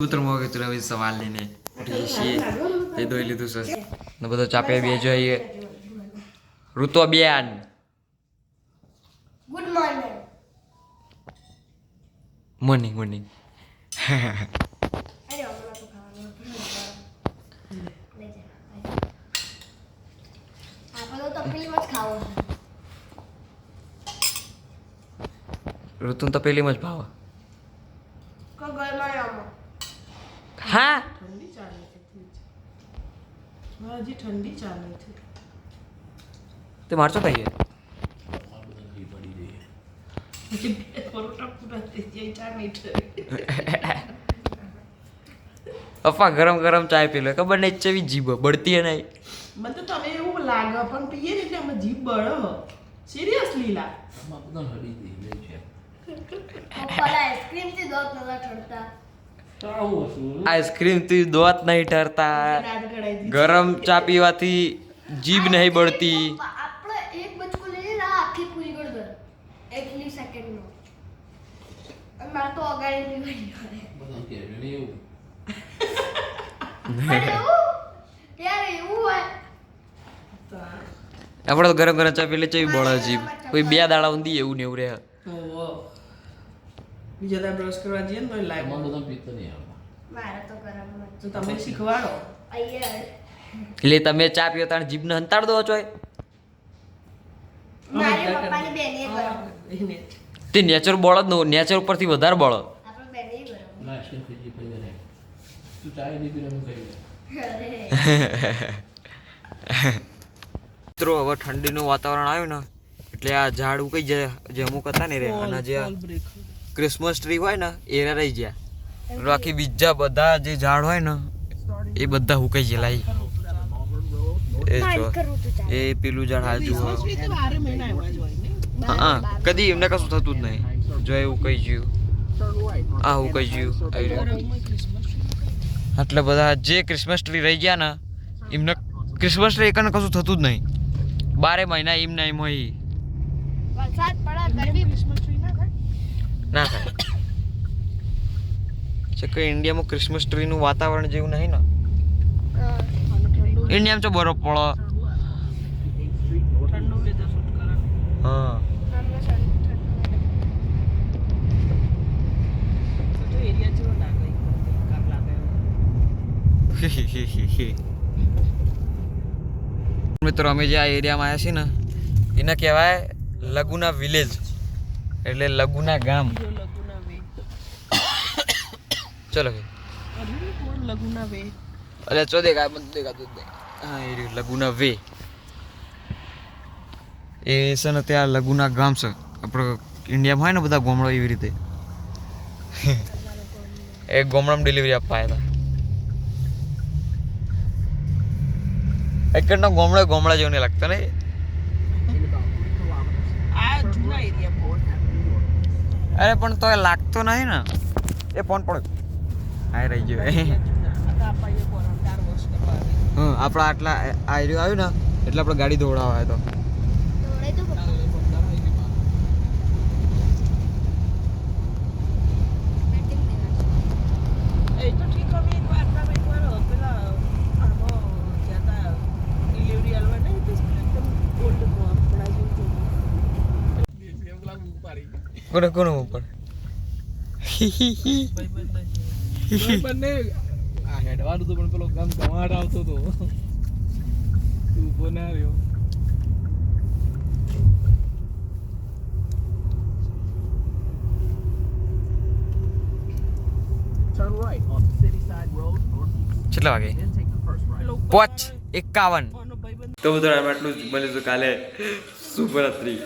કબૂતર મોગે તો હવે સવાલ લઈને ઉઠીએ છીએ. તે ધોઈ લીધું છે. ને બધો ચાપે બે જોઈએ. ઋતો બેન ગુડ મોર્નિંગ મોર્નિંગ મોર્નિંગ ઋતુ તો પેલી ખાવાનું હતું. લઈ જા, લઈ જા. આપણે તો તપેલીમાં જ ખાવું છે ઋતુ તો પેલીમાં જ ભાવ કે ગરમાયામાં હા? ઠંડી ચાલે છે હજી ઠંડી ચાલે છે. તે મારશો કહીએ. અપ્પા ગરમ ગરમ ચાય પી લો. ખબર નહીં ચેવી જીભ બળતી હે નહીં મને તો તમે એવું લાગે પણ પીએ ને એટલે અમે જીભ બળો સિરિયસલી લા. પપ્પાના હરી દોત છે. ઠરતા આઈસ્ક્રીમથી દોત નહીં ઠરતા. દાંત નહીં ઠરતા ગરમ ચા પીવાથી જીભ નહીં બળતી. આપણે તો ગરમ ગરમ ચા પી લે ચેવી બળે જીભ. કોઈ બે દાડા ઊંધી એવું ને એવું રહે. ઓહો. બીજા દાડે બ્રશ કરવા જઈએ ને તો લાગે. મારે તો ગરમ તો તમે શીખવાડો. એટલે તમે ચા પીઓ તાણ જીભને હંતાડ દો છો તે નેચર બળ જ નો નેચર ઉપરથી વધારે બળ. આપણે બેને ગરમ અરે. મિત્રો હવે ઠંડીનું વાતાવરણ આવ્યું ને એટલે આ ઝાડ ઉકાઈ જાય જે અમુક હતા ને રે અને જે. ક્રિસમસ ટ્રી હોય ને એ રહી ગયા. બાકી બીજા બધા જે ઝાડ હોય ને એ બધા હુકાઈ ગયેલા. એ જો. કરવું તું ચાલ. એ પેલું ઝાડ હાજુ હા કદી એમને કશું થતું જ નહીં. જો એવું કહી ગયું. આ હું કહી ગયું એટલે બધા જે ક્રિસમસ ટ્રી રહી ગયા ને એમને ક્રિસમસ ટ્રી એકને કશું થતું જ નહીં. બારે મહિના એમને એમ હોય. વરસાદ પડે ગરમી ક્રિસમસ tree ના થાય. છે કે ઇન્ડિયામાં ક્રિસમસ ટ્રીનું વાતાવરણ જેવું નહીં ને? ઇન્ડિયામાં તો બરફ પડે. હા. મિત્રો, અમે જે આ એરિયામાં આવ્યા છીએ ને, એને કહેવાય લગુના વિલેજ એટલે લગુના ગામ. જો લઘુના વે. ચલો કે. અરે વે? ચો દેખા બધું દેખા નહીં હા એ લગુના વે. એ છે ને ત્યાં લગુના ગામ છે. આપણે ઇન્ડિયામાં હોય ને બધા ગોમડા એવી રીતે. એ ગોમડામાં ડિલિવરી આપવા આવ્યા હતા. એકડનો ગોમડા ગોમડા જેવું નહીં લાગતા ને. આ જૂના એરિયા અરે, પણ તો એ લાગતો નહીં ને. એ ફોન પણ આ રહી ગયો હા, આપણા આટલા આ આવ્યું ને, એટલે આપણે ગાડી દોડાવવા તો દોડે તો પપ્પા બેટિંગ દેવા એ તો ઠીક અમે એક વાર આટલા એક વાર પેલા આમાં ગયા તા ડિલિવરી આલવા નહીં તો એકદમ ઓલ્ડ આપણા જેવું કોને કોને ઉપર? ભાઈ બંને આ હેડવાનું તો પણ પેલો ગમ આવતો તો. ના રહ્યો. કેટલા વાગે. પોચ એકાવન. તો બધું આટલું જ મળીશું કાલે. શુભરાત્રી.